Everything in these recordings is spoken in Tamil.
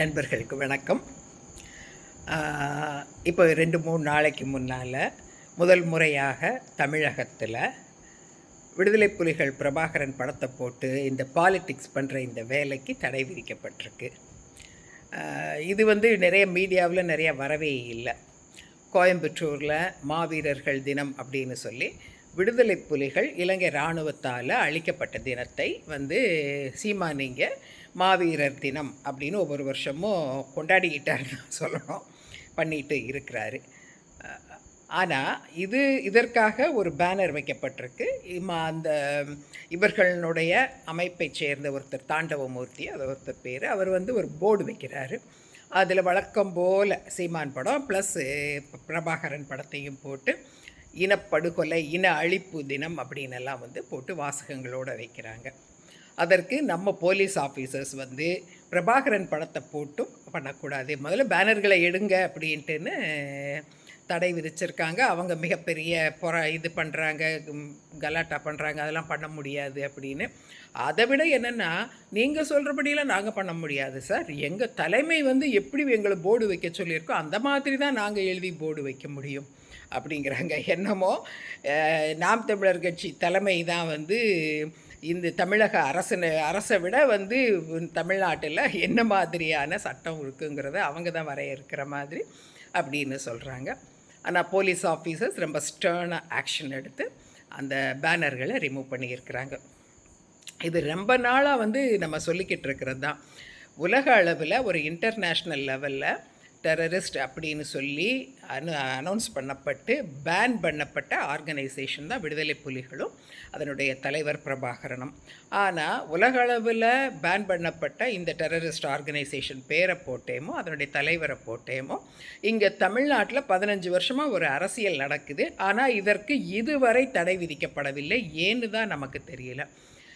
நண்பர்களுக்கு வணக்கம். இப்போ ரெண்டு மூணு நாளைக்கு முன்னால் முதல் முறையாக தமிழகத்தில் விடுதலை புலிகள் பிரபாகரன் படத்தை போட்டு இந்த பாலிட்டிக்ஸ் பண்ணுற இந்த வேலைக்கு தடை விதிக்கப்பட்டிருக்கு. இது வந்து நிறைய மீடியாவில் நிறைய வரவே இல்லை. கோயம்புத்தூரில் மாவீரர்கள் தினம் அப்படின்னு சொல்லி விடுதலை புலிகள் இலங்கை இராணுவத்தால் அழிக்கப்பட்ட தினத்தை வந்து சீமானிங்க மாவீரர் தினம் அப்படின்னு ஒவ்வொரு வருஷமும் கொண்டாடிக்கிட்டாருன்னு சொல்லணும். பண்ணிட்டு இருக்கிறாரு. ஆனால் இது இதற்காக ஒரு பேனர் வைக்கப்பட்டிருக்கு. இம்மா அந்த இவர்களுடைய அமைப்பை சேர்ந்த ஒருத்தர் தாண்டவமூர்த்தி அது ஒருத்தர் பேர். அவர் வந்து ஒரு போர்டு வைக்கிறாரு. அதில் வழக்கம் போல் சீமான் படம் ப்ளஸ் பிரபாகரன் படத்தையும் போட்டு இனப்படுகொலை இன அழிப்பு தினம் அப்படின்னு எல்லாம் வந்து போட்டு வாசகங்களோடு வைக்கிறாங்க. அதற்கு நம்ம போலீஸ் ஆஃபீஸர்ஸ் வந்து பிரபாகரன் படத்தை போட்டும் பண்ணக்கூடாது. முதல்ல பேனர்களை எடுங்க அப்படின்ட்டுன்னு தடை விதிச்சிருக்காங்க. அவங்க மிகப்பெரிய பொற இது பண்ணுறாங்க கலாட்டா பண்ணுறாங்க அதெல்லாம் பண்ண முடியாது அப்படின்னு. அதை விட என்னென்னா நீங்கள் சொல்கிறபடியெல்லாம் நாங்கள் பண்ண முடியாது சார். எங்கள் தலைமை வந்து எப்படி எங்களை போர்டு வைக்க சொல்லியிருக்கோ அந்த மாதிரி தான் நாங்கள் எழுதி போர்டு வைக்க முடியும் அப்படிங்கிறாங்க. என்னமோ நாம் தமிழர் கட்சி தலைமை தான் வந்து இந்த தமிழக அரசனை அரசை விட வந்து தமிழ்நாட்டில் என்ன மாதிரியான சட்டம் இருக்குங்கிறத அவங்க தான் வரையறுக்கிற மாதிரி அப்படின்னு சொல்கிறாங்க ஆனால் போலீஸ் ஆஃபீஸர்ஸ் ரொம்ப ஸ்டர்னாக ஆக்ஷன் எடுத்து அந்த பேனர்களை ரிமூவ் பண்ணியிருக்கிறாங்க. இது ரொம்ப நாளாக வந்து நம்ம சொல்லிக்கிட்டு இருக்கிறது தான். உலக அளவில் ஒரு இன்டர்நேஷ்னல் லெவலில் டெரரிஸ்ட் அப்படின்னு சொல்லி அனு அனௌன்ஸ் பண்ணப்பட்டு பேன் பண்ணப்பட்ட ஆர்கனைசேஷன் தான் விடுதலை புலிகளும் அதனுடைய தலைவர் பிரபாகரனும். ஆனால் உலகளவில் பேன் பண்ணப்பட்ட இந்த டெரரிஸ்ட் ஆர்கனைசேஷன் பேரை போட்டேமோ அதனுடைய தலைவரை போட்டேமோ இங்கே தமிழ்நாட்டில் பதினஞ்சு வருஷமாக ஒரு அரசியல் நடக்குது. ஆனால் இதற்கு இதுவரை தடை விதிக்கப்படவில்லை. ஏன்னு தான் நமக்கு தெரியல.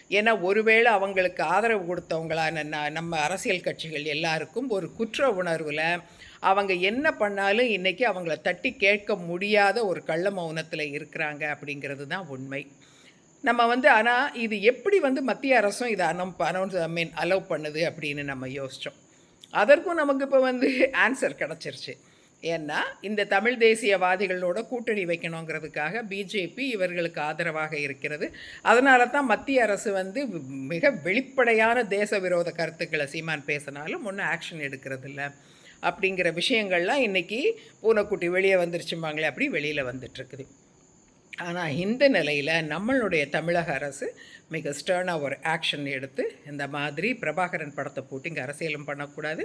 ஏன்னா ஒருவேளை அவங்களுக்கு ஆதரவு கொடுத்தவங்களான ந- நம்ம அரசியல் கட்சிகள் எல்லாருக்கும் ஒரு குற்ற உணர்வில் அவங்க என்ன பண்ணாலும் இன்றைக்கி அவங்கள தட்டி கேட்க முடியாத ஒரு கள்ள மௌனத்தில் இருக்கிறாங்க அப்படிங்கிறது தான் உண்மை. நம்ம வந்து ஆனால் இது எப்படி வந்து மத்திய அரசும் இதை அனம் அனௌன்ஸ் ஐ மீன் அலோவ் பண்ணுது அப்படின்னு நம்ம யோசித்தோம் அதற்கும் நமக்கு இப்போ வந்து ஆன்சர் கிடச்சிருச்சு. ஏன்னா இந்த தமிழ் தேசியவாதிகளோட கூட்டணி வைக்கணுங்கிறதுக்காக பிஜேபி இவர்களுக்கு ஆதரவாக இருக்கிறது. அதனால தான் மத்திய அரசு வந்து மிக வெளிப்படையான தேச விரோத கருத்துக்களை சீமான் பேசினாலும் ஒன்றும் ஆக்ஷன் எடுக்கிறது இல்லை அப்படிங்கிற விஷயங்கள்லாம் இன்றைக்கி பூனைக்குட்டி வெளியே வந்துருச்சுமாங்களே அப்படி வெளியில் வந்துட்டுருக்குது. ஆனால் இந்த நிலையில் நம்மளுடைய தமிழக அரசு மிக ஸ்டர்னாக ஒரு ஆக்ஷன் எடுத்து இந்த மாதிரி பிரபாகரன் படத்தை போட்டு இங்கே அரசியலும் பண்ணக்கூடாது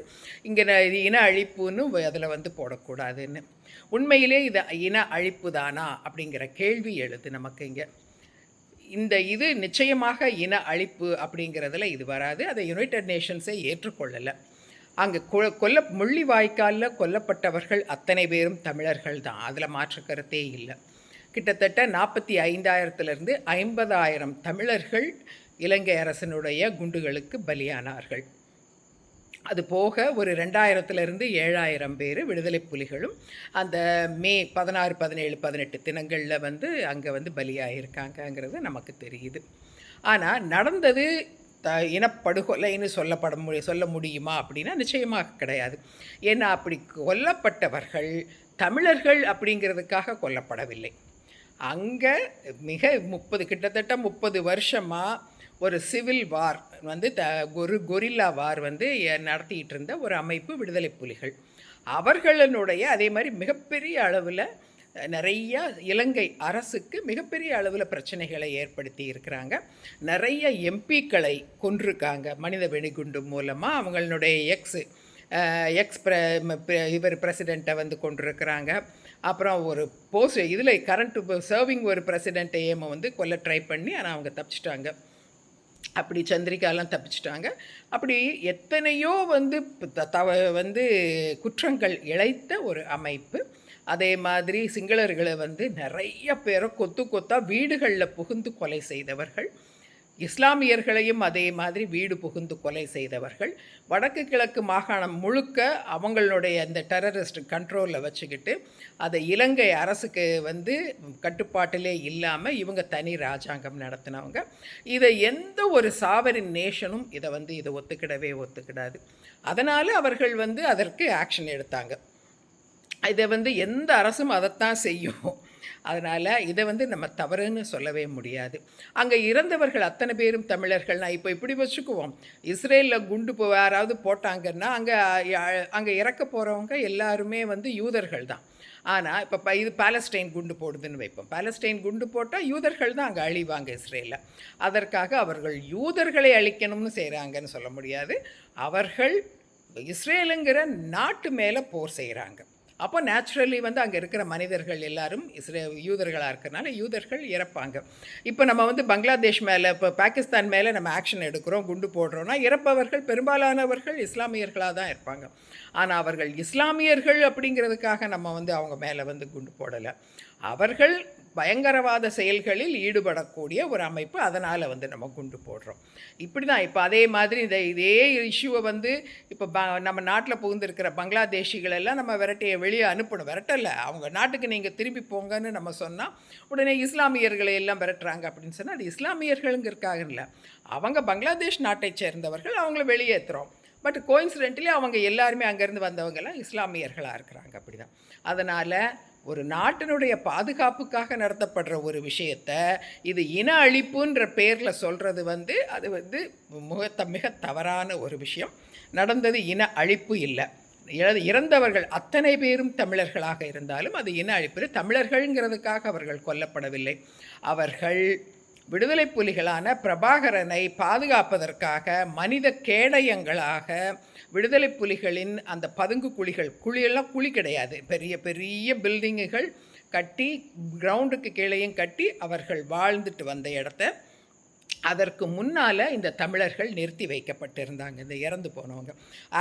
இங்கே இன அழிப்புன்னு அதில் வந்து போடக்கூடாதுன்னு. உண்மையிலே இது இன அழிப்பு தானா அப்படிங்கிற கேள்வி எழுது நமக்கு இங்கே. இந்த இது நிச்சயமாக இன அழிப்பு அப்படிங்கிறதுல இது வராது. அதை யுனைடெட் நேஷன்ஸே ஏற்றுக்கொள்ளலை. அங்கே கொ கொல்ல முள்ளிவாய்க்காலில் கொல்லப்பட்டவர்கள் அத்தனை பேரும் தமிழர்கள் தான் அதில் மாற்று கருத்தே இல்லை. கிட்டத்தட்ட நாற்பத்தி ஐந்தாயிரத்துலேருந்து ஐம்பதாயிரம் தமிழர்கள் இலங்கை அரசனுடைய குண்டுகளுக்கு பலியானார்கள். அது போக ஒரு ரெண்டாயிரத்துலேருந்து ஏழாயிரம் பேர் விடுதலை புலிகளும் அந்த மே பதினாறு பதினேழு பதினெட்டு தினங்களில் வந்து அங்கே வந்து பலியாகிருக்காங்கங்கிறது நமக்கு தெரியுது. ஆனால் நடந்தது த இனப்படுகொலைன்னு சொல்லப்பட முடிய சொல்ல முடியுமா அப்படின்னா நிச்சயமாக கிடையாது. ஏன்னா அப்படி கொல்லப்பட்டவர்கள் தமிழர்கள் அப்படிங்கிறதுக்காக கொல்லப்படவில்லை. அங்கே மிக முப்பது கிட்டத்தட்ட முப்பது வருஷமாக ஒரு சிவில் வார் வந்து த ஒரு கொரில்லா வார் வந்து நடத்திட்டு இருந்த ஒரு அமைப்பு விடுதலை புலிகள். அவர்களினுடைய அதே மாதிரி மிகப்பெரிய அளவில் நிறையா இலங்கை அரசுக்கு மிகப்பெரிய அளவில் பிரச்சனைகளை ஏற்படுத்தி இருக்கிறாங்க. நிறைய எம்பிக்களை கொன்றிருக்காங்க. மனித வெடிகுண்டு மூலமாக அவங்களுடைய எக்ஸு எக்ஸ் பிர பிர- இவர் பிரசிடெண்ட்டை வந்து கொண்டிருக்கிறாங்க அப்புறம் ஒரு போஸ்ட் இதில் கரண்ட் சர்விங் ஒரு பிரசிடெண்ட்டையும் வந்து கொல்ல ட்ரை பண்ணி ஆனால் அவங்க தப்பிச்சிட்டாங்க. அப்படி சந்திரிகாலாம் தப்பிச்சிட்டாங்க. அப்படி எத்தனையோ வந்து த- தவ வந்து குற்றங்கள் இழைத்த ஒரு அமைப்பு. அதே மாதிரி சிங்களர்களை வந்து நிறைய பேரை கொத்து கொத்தா வீடுகளில் புகுந்து கொலை செய்தவர்கள் இஸ்லாமியர்களையும் அதே மாதிரி வீடு புகுந்து கொலை செய்தவர்கள். வடக்கு கிழக்கு மாகாணம் முழுக்க அவங்களுடைய அந்த டெரரிஸ்ட் கண்ட்ரோலில் வச்சுக்கிட்டு அதை இலங்கை அரசுக்கு வந்து கட்டுப்பாட்டிலே இல்லாமல் இவங்க தனி ராஜாங்கம் நடத்தினவங்க. இதை எந்த ஒரு சாவரின் நேஷனும் இதை வந்து இதை ஒத்துக்கிடவே ஒத்துக்கிடாது. அதனால் அவர்கள் வந்து அதற்கு ஆக்ஷன் எடுத்தாங்க. இதை வந்து எந்த அரசும் அதைத்தான் செய்யும். அதனால் இதை வந்து நம்ம தவறுன்னு சொல்லவே முடியாது. அங்கே இறந்தவர்கள் அத்தனை பேரும் தமிழர்கள்னால் இப்போ இப்படி வச்சுக்குவோம். இஸ்ரேலில் குண்டு போ யாராவது போட்டாங்கன்னா அங்கே அங்கே இறக்க போகிறவங்க எல்லாருமே வந்து யூதர்கள் தான். ஆனால் இப்போ ப இது பாலஸ்டைன் குண்டு போடுதுன்னு வைப்போம். பாலஸ்டைன் குண்டு போட்டால் யூதர்கள் தான் அங்கே அழிவாங்க இஸ்ரேலில். அதற்காக அவர்கள் யூதர்களை அழிக்கணும்னு செய்கிறாங்கன்னு சொல்ல முடியாது. அவர்கள் இஸ்ரேலுங்கிற நாட்டு மேலே போர் செய்கிறாங்க அப்போ நேச்சுரலி வந்து அங்கே இருக்கிற மனிதர்கள் எல்லாரும் இஸ்ரே யூதர்களாக இருக்கிறனால யூதர்கள் இறப்பாங்க. இப்போ நம்ம வந்து பங்களாதேஷ் மேலே இப்போ பாகிஸ்தான் மேலே நம்ம ஆக்ஷன் எடுக்கிறோம் குண்டு போடுறோம்னா இறப்பவர்கள் பெரும்பாலானவர்கள் இஸ்லாமியர்களாக தான் இருப்பாங்க. ஆனால் அவர்கள் இஸ்லாமியர்கள் அப்படிங்கிறதுக்காக நம்ம வந்து அவங்க மேலே வந்து குண்டு போடலை. அவர்கள் பயங்கரவாத செயல்களில் ஈடுபடக்கூடிய ஒரு அமைப்பு அதனால் வந்து நம்ம குண்டு போடுறோம். இப்படி தான் இப்போ அதே மாதிரி இந்த இதே இஷ்யூவை வந்து இப்போ ப நம்ம நாட்டில் புகுந்திருக்கிற பங்களாதேஷிகள் எல்லாம் நம்ம விரட்டியை வெளியே அனுப்பணும். விரட்டலை அவங்க நாட்டுக்கு நீங்கள் திரும்பி போங்கன்னு நம்ம சொன்னால் உடனே இஸ்லாமியர்களை எல்லாம் விரட்டுறாங்க அப்படின்னு சொன்னால் அது இஸ்லாமியர்களுங்கிறக்காக இல்லை. அவங்க பங்களாதேஷ் நாட்டை சேர்ந்தவர்கள் அவங்கள வெளியேற்றுறோம் பட் கோயின்சிடென்ட்லி அவங்க எல்லாருமே அங்கேருந்து வந்தவங்கெல்லாம் இஸ்லாமியர்களாக இருக்கிறாங்க அப்படி தான் அதனால் ஒரு நாட்டினுடைய பாதுகாப்புக்காக நடத்தப்படுற ஒரு விஷயத்த இது இன அழிப்புன்ற பேரில் சொல்கிறது வந்து அது வந்து மிக மிக தவறான ஒரு விஷயம். நடந்தது இன அழிப்பு இல்லை. இறந்தவர்கள் அத்தனை பேரும் தமிழர்களாக இருந்தாலும் அது இன அழிப்பு தமிழர்கள்ங்கிறதுக்காக அவர்கள் கொல்லப்படவில்லை. அவர்கள் விடுதலை புலிகளான பிரபாகரனை பாதுகாப்பதற்காக மனித கேடயங்களாக விடுதலை புலிகளின் அந்த பதுங்கு குழிகள் குழியெல்லாம் குழி கிடையாது. பெரிய பெரிய பில்டிங்குகள் கட்டி கிரவுண்டுக்கு கீழேயும் கட்டி அவர்கள் வாழ்ந்துட்டு வந்த இடத்த அதற்கு முன்னால் இந்த தமிழர்கள் நிறுத்தி வைக்கப்பட்டிருந்தாங்க. இந்த இறந்து போனவங்க.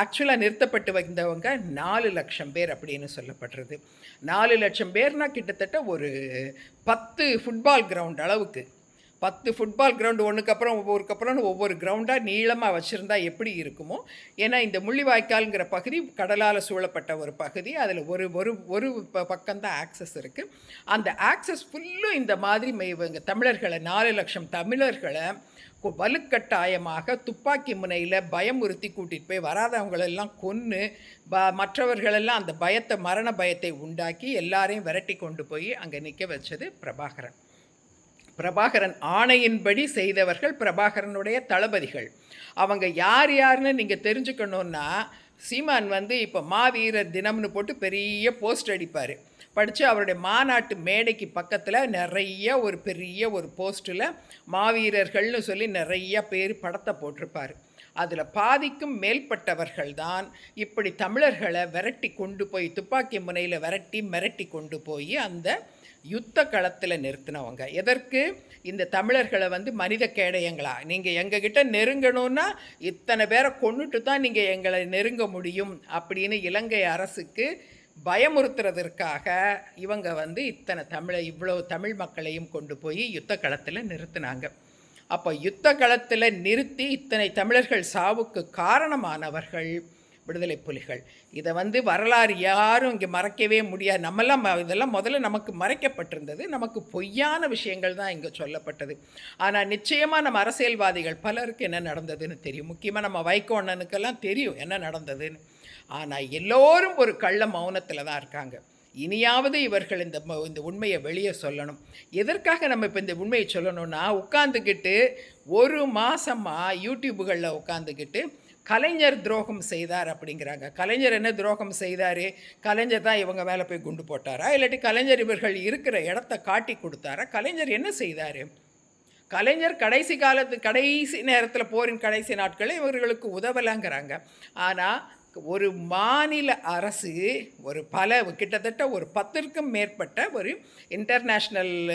ஆக்சுவலாக நிறுத்தப்பட்டு வந்தவங்க நாலு லட்சம் பேர் அப்படின்னு சொல்லப்படுறது நாலு லட்சம் பேர்னால் கிட்டத்தட்ட ஒரு பத்து ஃபுட்பால் கிரவுண்ட் அளவுக்கு. பத்து ஃபுட்பால் கிரவுண்டு ஒன்றுக்கு அப்புறம் ஒவ்வொருக்கு அப்புறம் ஒவ்வொரு கிரவுண்டாக நீளமாக வச்சுருந்தா எப்படி இருக்குமோ? ஏன்னா இந்த முள்ளிவாய்க்கால்ங்கிற பகுதி கடலால் சூழப்பட்ட ஒரு பகுதி. அதில் ஒரு ஒரு ஒரு பக்கம்தான் ஆக்சஸ் இருக்குது அந்த ஆக்சஸ் ஃபுல்லும் இந்த மாதிரி இவங்க தமிழர்களை நாலு லட்சம் தமிழர்களை வலுக்கட்டாயமாக துப்பாக்கி முனையில் பயமுறுத்தி கூட்டிகிட்டு போய் வராதவங்களெல்லாம் கொன்று ப மற்றவர்களெல்லாம் அந்த பயத்தை மரண பயத்தை உண்டாக்கி எல்லாரையும் விரட்டி கொண்டு போய் அங்கே நிற்க வச்சது பிரபாகரன். பிரபாகரன் ஆணையின்படி செய்தவர்கள் பிரபாகரனுடைய தளபதிகள். அவங்க யார் யாருன்னு நீங்கள் தெரிஞ்சுக்கணுன்னா சீமான் வந்து இப்போ மாவீரர் தினம்னு போட்டு பெரிய போஸ்ட் அடிப்பார். படித்து அவருடைய மாநாட்டு மேடைக்கு பக்கத்தில் நிறைய ஒரு பெரிய ஒரு போஸ்ட்டில் மாவீரர்கள்னு சொல்லி நிறைய பேர் படத்தை போட்டிருப்பார். அதில் பாதிக்கும் மேல்பட்டவர்கள் தான் இப்படி தமிழர்களை விரட்டி கொண்டு போய் துப்பாக்கி முனையில் விரட்டி மிரட்டி கொண்டு போய் அந்த யுத்த களத்தில் நிறுத்தினவங்க. எதற்கு? இந்த தமிழர்களை வந்து மனித கேடயங்களா? நீங்கள் எங்ககிட்ட நெருங்கணும்னா இத்தனை பேரை கொண்டுட்டு தான் நீங்கள் எங்களை நெருங்க முடியும் அப்படின்னு இலங்கை அரசுக்கு பயமுறுத்துறதற்காக இவங்க வந்து இத்தனை தமிழை இவ்வளோ தமிழ் மக்களையும் கொண்டு போய் யுத்த களத்தில் நிறுத்தினாங்க. அப்போ யுத்த களத்தில் நிறுத்தி இத்தனை தமிழர்கள் சாவுக்கு காரணமானவர்கள் விடுதலை புலிகள். இதை வந்து வரலாறு யாரும் இங்கே மறைக்கவே முடியாது. நம்மெல்லாம் இதெல்லாம் முதல்ல நமக்கு மறைக்கப்பட்டிருந்தது. நமக்கு பொய்யான விஷயங்கள் தான் இங்கே சொல்லப்பட்டது. ஆனால் நிச்சயமாக நம்ம அரசியல்வாதிகள் பலருக்கு என்ன நடந்ததுன்னு தெரியும். முக்கியமாக நம்ம வைகோண்ணனுக்கெல்லாம் தெரியும் என்ன நடந்ததுன்னு. ஆனால் எல்லோரும் ஒரு கள்ள மௌனத்தில் தான் இருக்காங்க. இனியாவது இவர்கள் இந்த இந்த உண்மையை வெளியே சொல்லணும். எதற்காக நம்ம இப்போ இந்த உண்மையை சொல்லணும்னா உட்காந்துக்கிட்டு ஒரு மாதமாக யூடியூபுகளில் உட்காந்துக்கிட்டு கலைஞர் துரோகம் செய்தார் அப்படிங்கிறாங்க. கலைஞர் என்ன துரோகம் செய்தார்? கலைஞர் தான் இவங்க மேலே போய் குண்டு போட்டாரா? இல்லாட்டி கலைஞர் இவர்கள் இருக்கிற இடத்த காட்டி கொடுத்தாரா? கலைஞர் என்ன செய்தார்? கலைஞர் கடைசி காலத்து கடைசி நேரத்தில் போரின் கடைசி நாட்களில் இவர்களுக்கு உதவலாங்கிறாங்க. ஆனால் ஒரு மாநில அரசு ஒரு பல கிட்டத்தட்ட ஒரு பத்திற்கும் மேற்பட்ட ஒரு இன்டர்நேஷ்னல்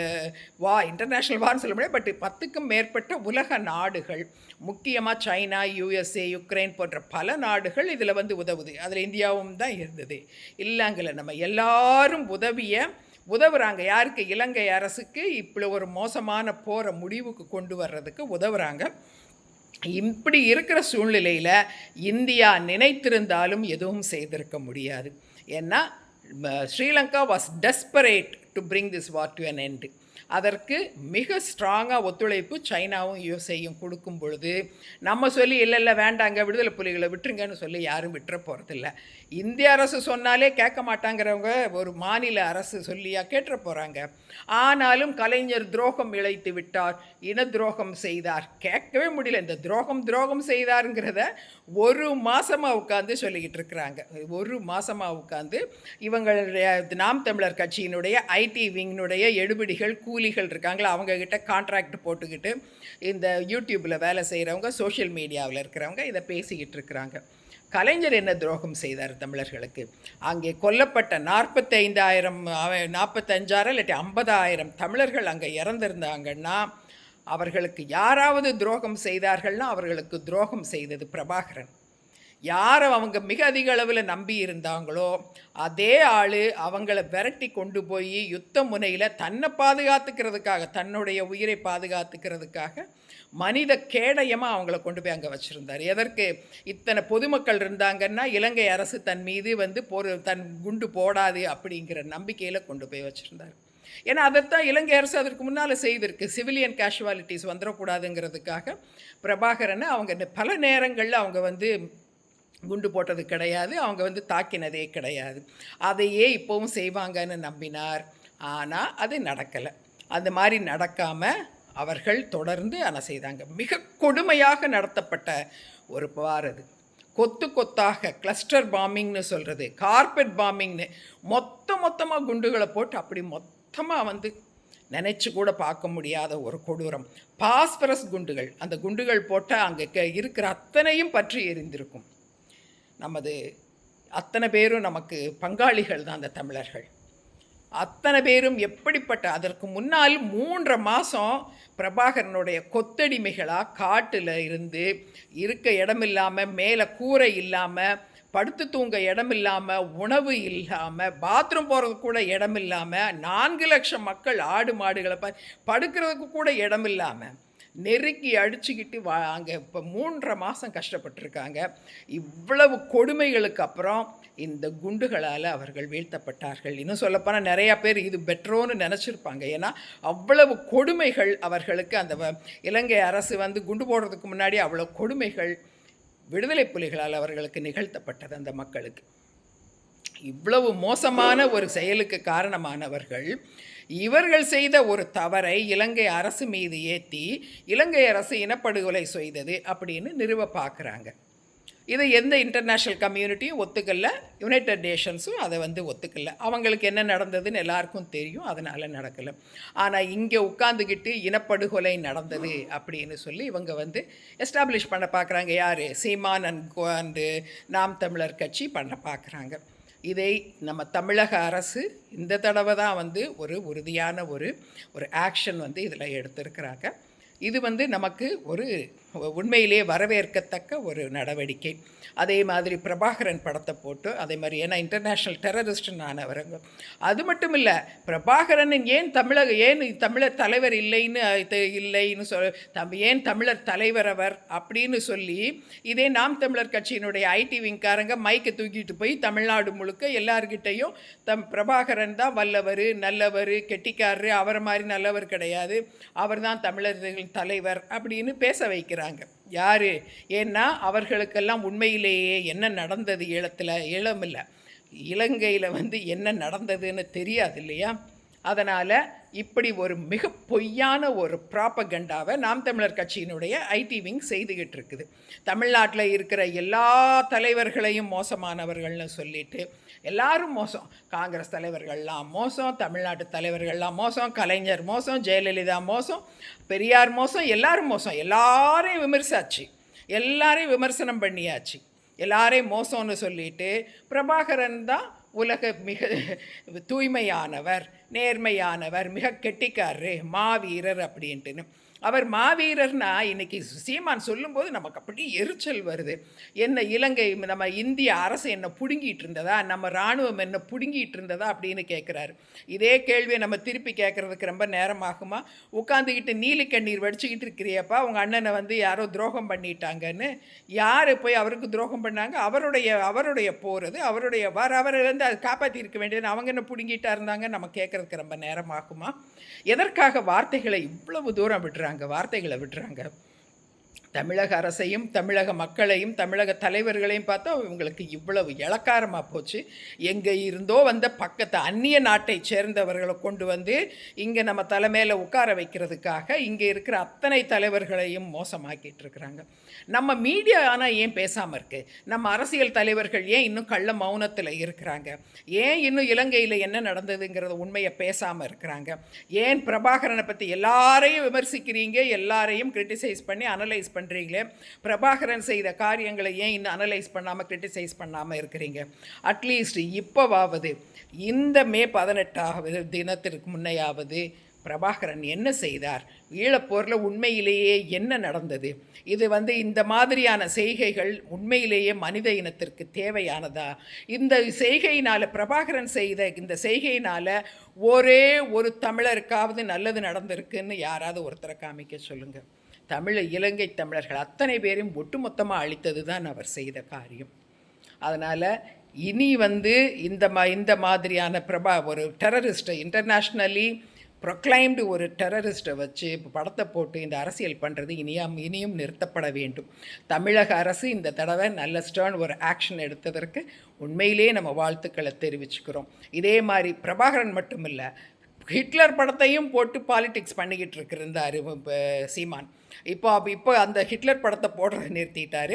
வா இன்டர்நேஷ்னல் வான்னு சொல்ல முடியாது பட் பத்துக்கும் மேற்பட்ட உலக நாடுகள் முக்கியமாக சைனா யூஎஸ்ஏ யுக்ரைன் போன்ற பல நாடுகள் இதில் வந்து உதவுது. அதில் இந்தியாவும் தான் இருந்தது. இல்லைங்கள நம்ம எல்லாரும் உதவிய உதவுறாங்க. யாருக்கு? இலங்கை அரசுக்கு இப்படி ஒரு மோசமான போகிற முடிவுக்கு கொண்டு வர்றதுக்கு உதவுறாங்க. இப்படி இருக்கிற சூழ்நிலையில் இந்தியா நினைத்திருந்தாலும் எதுவும் செய்திருக்க முடியாது. ஏன்னா Sri Lanka was desperate to bring this war to an end அதற்கு மிக ஸ்ட்ராங்காக ஒத்துழைப்பு சைனாவும் யூஎஸ்ஐயும் கொடுக்கும் பொழுது நம்ம சொல்லி இல்லை இல்லை வேண்டாங்க விடுதலை புலிகளை விட்டுருங்கன்னு சொல்லி யாரும் விட்டுற போகிறதில்ல இந்திய அரசு சொன்னாலே கேட்க மாட்டாங்கிறவங்க ஒரு மாநில அரசு சொல்லியா கேட்டுற போகிறாங்க ஆனாலும் கலைஞர் துரோகம் இழைத்து விட்டார் இன துரோகம் செய்தார். கேட்கவே முடியல இந்த துரோகம் துரோகம் செய்தாருங்கிறத ஒரு மாதமாக உட்காந்து சொல்லிக்கிட்டு இருக்கிறாங்க. ஒரு மாதமாக உட்காந்து இவங்களுடைய நாம் தமிழர் கட்சியினுடைய ஐடி விங்கினுடைய எடுபிடிகள் கூலிகள் இருக்காங்களா அவங்கக்கிட்ட கான்ட்ராக்ட் போட்டுக்கிட்டு இந்த யூடியூப்பில் வேலை செய்கிறவங்க சோஷியல் மீடியாவில் இருக்கிறவங்க இதை பேசிக்கிட்டு இருக்கிறாங்க. கலைஞர் என்ன துரோகம் செய்தார் தமிழர்களுக்கு? அங்கே கொல்லப்பட்ட நாற்பத்தைந்தாயிரம் நாற்பத்தஞ்சாயிரம் இல்லாட்டி ஐம்பதாயிரம் தமிழர்கள் அங்கே இறந்திருந்தாங்கன்னா அவர்களுக்கு யாராவது துரோகம் செய்தார்கள்னா அவர்களுக்கு துரோகம் செய்தது பிரபாகரன். யாரை அவங்க மிக அதிக அளவில் நம்பி இருந்தாங்களோ அதே ஆள் அவங்கள விரட்டி கொண்டு போய் யுத்த முனையில் தன்னை பாதுகாத்துக்கிறதுக்காக தன்னுடைய உயிரை பாதுகாத்துக்கிறதுக்காக மனித கேடயமாக அவங்கள கொண்டு போய் அங்கே வச்சுருந்தார். எதற்கு? இத்தனை பொதுமக்கள் இருந்தாங்கன்னா இலங்கை அரசு தன் மீது வந்து போர் தன் குண்டு போடாது அப்படிங்கிற நம்பிக்கையில் கொண்டு போய் வச்சுருந்தார். ஏன்னா அதைத்தான் இலங்கை அரசு அதற்கு முன்னால் செய்திருக்கு. சிவிலியன் கேஷுவாலிட்டிஸ் வந்துடக்கூடாதுங்கிறதுக்காக பிரபாகரனை அவங்க பல நேரங்களில் அவங்க வந்து குண்டு போட்டது கிடையாது அவங்க வந்து தாக்கினதே கிடையாது. அதையே இப்போவும் செய்வாங்கன்னு நம்பினார். ஆனால் அது நடக்கலை. அந்த மாதிரி நடக்காமல் அவர்கள் தொடர்ந்து அதை செய்தாங்க. மிக கொடுமையாக நடத்தப்பட்ட ஒரு பார் அது. கொத்து கொத்தாக கிளஸ்டர் பாம்பிங்னு சொல்கிறது கார்பெட் பாம்பிங்னு மொத்த மொத்தமாக குண்டுகளை போட்டு அப்படி மொத்தமாக வந்து நினச்சி கூட பார்க்க முடியாத ஒரு கொடூரம். பாஸ்பரஸ் குண்டுகள் அந்த குண்டுகள் போட்டால் அங்கே இருக்கிற அத்தனையும் பற்றி எரிந்திருக்கும். நமது அத்தனை பேரும் நமக்கு பங்காளிகள் தான் அந்த தமிழர்கள். அத்தனை பேரும் எப்படிப்பட்ட அதற்கு முன்னால் மூன்றரை மாதம் பிரபாகரனுடைய கொத்தடிமைகளாக காட்டில் இருந்து இருக்க இடமில்லாமல் மேலே கூரை இல்லாமல் படுத்து தூங்க இடம் இல்லாமல் உணவு இல்லாமல் பாத்ரூம் போகிறதுக்கு கூட இடம் இல்லாமல் நான்கு லட்சம் மக்கள் ஆடு மாடுகளை ப படுக்கிறதுக்கு கூட இடம் இல்லாமல் நெருக்கி அடிச்சுக்கிட்டு வா அங்கே இப்போ மூன்றரை மாதம் கஷ்டப்பட்டிருக்காங்க. இவ்வளவு கொடுமைகளுக்கு அப்புறம் இந்த குண்டுகளால் அவர்கள் வீழ்த்தப்பட்டார்கள். இன்னும் சொல்லப்போனால் நிறையா பேர் இது பெட்ரோன்னு நினச்சிருப்பாங்க. ஏன்னா அவ்வளவு கொடுமைகள் அவர்களுக்கு அந்த வ- இலங்கை அரசு வந்து குண்டு போடுறதுக்கு முன்னாடி அவ்வளோ கொடுமைகள் விடுதலை புலிகளால் அவர்களுக்கு நிகழ்த்தப்பட்டது அந்த மக்களுக்கு. இவ்வளவு மோசமான ஒரு செயலுக்கு காரணமானவர்கள் இவர்கள் செய்த ஒரு தவறை இலங்கை அரசு மீது ஏற்றி இலங்கை அரசு இனப்படுகொலை செய்தது அப்படின்னு நிறுவ பார்க்குறாங்க இதை எந்த இன்டர்நேஷ்னல் கம்யூனிட்டியும் ஒத்துக்கல யுனைடெட் நேஷன்ஸும் அதை வந்து ஒத்துக்கல. அவங்களுக்கு என்ன நடந்ததுன்னு எல்லாருக்கும் தெரியும் அதனால் நடக்கலை. ஆனால் இங்கே உட்காந்துக்கிட்டு இனப்படுகொலை நடந்தது அப்படின்னு சொல்லி இவங்க வந்து எஸ்டாப்ளிஷ் பண்ண பார்க்குறாங்க யார்? சீமான் அண்ட் கோ அண்டு நாம் தமிழர் கட்சி பண்ண பார்க்குறாங்க இதை நம்ம தமிழக அரசு இந்த தடவை தான் வந்து ஒரு உறுதியான ஒரு ஒரு ஆக்ஷன் வந்து இதில் எடுத்திருக்கிறாங்க. இது வந்து நமக்கு ஒரு உண்மையிலே வரவேற்கத்தக்க ஒரு நடவடிக்கை. அதே மாதிரி பிரபாகரன் படத்தை போட்டு அதே மாதிரி ஏன்னா இன்டர்நேஷ்னல் டெரரிஸ்ட்னு ஆனவருங்க. அது மட்டும் இல்லை பிரபாகரன் ஏன் தமிழக ஏன் தமிழர் தலைவர் இல்லைன்னு இது இல்லைன்னு சொல் தம் ஏன் தமிழர் தலைவர் அவர் அப்படின்னு சொல்லி இதே நாம் தமிழர் கட்சியினுடைய ஐடி விங்காரங்க மைக்கை தூக்கிட்டு போய் தமிழ்நாடு முழுக்க எல்லார்கிட்டையும் தம் பிரபாகரன் தான் வல்லவர் நல்லவர் கெட்டிக்காரரு அவரை மாதிரி நல்லவர் கிடையாது. அவர் தான் தமிழர்களின் தலைவர் அப்படின்னு பேச வைக்கிறாங்க யார்? ஏன்னா அவர்களுக்கெல்லாம் உண்மையிலேயே என்ன நடந்தது? ஈழத்தில் ஈழமில்லை இலங்கையில் வந்து என்ன நடந்ததுன்னு தெரியாது இல்லையா? அதனால் இப்படி ஒரு மிக பொய்யான ஒரு ப்ராப்பகண்டாவை நாம் தமிழர் கட்சியினுடைய ஐடி விங் செய்துக்கிட்டு இருக்குது தமிழ்நாட்டில் இருக்கிற எல்லா தலைவர்களையும் மோசமானவர்கள்னு சொல்லிட்டு எல்லாரும் மோசம். காங்கிரஸ் தலைவர்கள்லாம் மோசம் தமிழ்நாட்டு தலைவர்கள்லாம் மோசம் கலைஞர் மோசம் ஜெயலலிதா மோசம் பெரியார் மோசம் எல்லாரும் மோசம். எல்லாரையும் விமர்சாச்சு. எல்லாரையும் விமர்சனம் பண்ணியாச்சு. எல்லாரையும் மோசம்னு சொல்லிட்டு பிரபாகரன் தான் உலக மிக தூய்மையானவர். நேர்மையானவர் மிக கெட்டிக்காரரு மாவீரர் அப்படின்ட்டுன்னு. அவர் மாவீரர்னா இன்னைக்கு சீமான் சொல்லும்போது நமக்கு அப்படி எரிச்சல் வருது. என்ன இலங்கை நம்ம இந்திய அரசு என்ன பிடுங்கிட்டு இருந்ததா? நம்ம இராணுவம் என்ன பிடுங்கிட்டு இருந்ததா? அப்படின்னு கேட்குறாரு இதே கேள்வியை நம்ம திருப்பி கேட்குறதுக்கு ரொம்ப நேரமாகுமா உட்காந்துக்கிட்டு நீலி கண்ணீர் வடிச்சுக்கிட்டு இருக்கிறியப்பா உங்கள் அண்ணனை வந்து யாரோ துரோகம் பண்ணிட்டாங்கன்னு. யார் போய் அவருக்கு துரோகம் பண்ணாங்க? அவருடைய அவருடைய போகிறது அவருடைய வர அவரை வந்து அதை காப்பாற்றிருக்க வேண்டியது. அவங்க என்ன பிடுங்கிட்டா இருந்தாங்க நம்ம கேட்குறதுக்கு ரொம்ப நேரமாகுமா எதற்காக வார்த்தைகளை இவ்வளவு தூரம் விடுறாங்க வார்த்தைகளை விடுறாங்க தமிழக அரசையும் தமிழக மக்களையும் தமிழக தலைவர்களையும் பார்த்தா இவங்களுக்கு இவ்வளவு இளக்காரமாக போச்சு. எங்கே இருந்தோ வந்த பக்கத்து அந்நிய நாட்டை சேர்ந்தவர்களை கொண்டு வந்து இங்கே நம்ம தலைமையில் உட்கார வைக்கிறதுக்காக இங்கே இருக்கிற அத்தனை தலைவர்களையும் மோசமாக்கிட்டு இருக்கிறாங்க. நம்ம மீடியா ஆனால் ஏன் பேசாமல் இருக்குது நம்ம அரசியல் தலைவர்கள் ஏன் இன்னும் கள்ள மௌனத்தில் இருக்கிறாங்க? ஏன் இன்னும் இலங்கையில் என்ன நடந்ததுங்கிறத உண்மையை பேசாமல் இருக்கிறாங்க? ஏன் பிரபாகரனை பற்றி எல்லாரையும் விமர்சிக்கிறீங்க? எல்லாரையும் கிரிட்டிசைஸ் பண்ணி அனலைஸ் பண்ணி பண்ணுறீங்களே பிரபாகரன் செய்த காரியங்களை ஏன் இன்னும் அனலைஸ் பண்ணாமல் கிரிட்டிசைஸ் பண்ணாமல் இருக்கிறீங்க? அட்லீஸ்ட் இப்போவாவது இந்த மே பதினெட்டாவது தினத்திற்கு முன்னையாவது பிரபாகரன் என்ன செய்தார்? ஈழப்போரில் உண்மையிலேயே என்ன நடந்தது? இது வந்து இந்த மாதிரியான செய்கைகள் உண்மையிலேயே மனித இனத்திற்கு தேவையானதா? இந்த செய்கையினால் பிரபாகரன் செய்த இந்த செய்கையினால் ஒரே ஒரு தமிழருக்காவது நல்லது நடந்திருக்குன்னு யாராவது ஒருத்தரை காமிக்க சொல்லுங்கள் தமிழ் இலங்கை தமிழர்கள் அத்தனை பேரையும் ஒட்டுமொத்தமாக அழித்தது தான் அவர் செய்த காரியம். அதனால் இனி வந்து இந்த மா இந்த மாதிரியான பிரபா ஒரு டெரரிஸ்ட்டை இன்டர்நேஷ்னலி ப்ரொக்ளைம்டு ஒரு டெரரிஸ்ட்டை வச்சு படத்தை போட்டு இந்த அரசியல் பண்ணுறது இனியும் இனியும் நிறுத்தப்பட வேண்டும். தமிழக அரசு இந்த தடவை நல்ல ஸ்டர்ன் ஒரு ஆக்ஷன் எடுத்ததற்கு உண்மையிலே நம்ம வாழ்த்துக்களை தெரிவிச்சுக்கிறோம். இதே மாதிரி பிரபாகரன் மட்டும் இல்லை ஹிட்லர் படத்தையும் போட்டு பாலிடிக்ஸ் பண்ணிக்கிட்டு இருக்கிறாரு சீமான். இப்போ இப்போ அந்த ஹிட்லர் படத்தை போடுறத நிறுத்திட்டார்.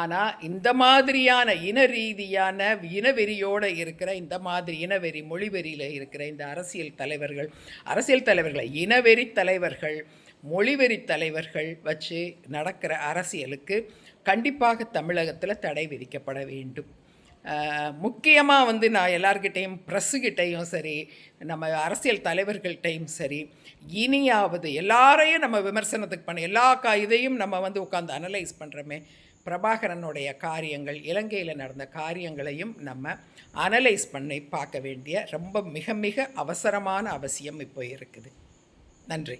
ஆனால் இந்த மாதிரியான இன ரீதியான இனவெறியோடு இருக்கிற இந்த மாதிரி இனவெறி மொழிவெறியில் இருக்கிற இந்த அரசியல் தலைவர்கள் அரசியல் தலைவர்களை இனவெறி தலைவர்கள் மொழிவெறி தலைவர்கள் வச்சு நடக்கிற அரசியலுக்கு கண்டிப்பாக தமிழகத்தில் தடை விதிக்கப்பட வேண்டும். முக்கியமாக வந்து நான் எல்லார்கிட்டேயும் ப்ரெஸ்ஸுக்கிட்டேயும் சரி நம்ம அரசியல் தலைவர்கள்ட்டையும் சரி இனியாவது எல்லாரையும் நம்ம விமர்சனத்துக்கு பண்ண எல்லா கா இதையும் நம்ம வந்து உட்காந்து அனலைஸ் பண்ணுறோமே பிரபாகரனுடைய காரியங்கள் இலங்கையில் நடந்த காரியங்களையும் நம்ம அனலைஸ் பண்ணி பார்க்க வேண்டிய ரொம்ப மிக மிக அவசரமான அவசியம் இப்போ இருக்குது. நன்றி.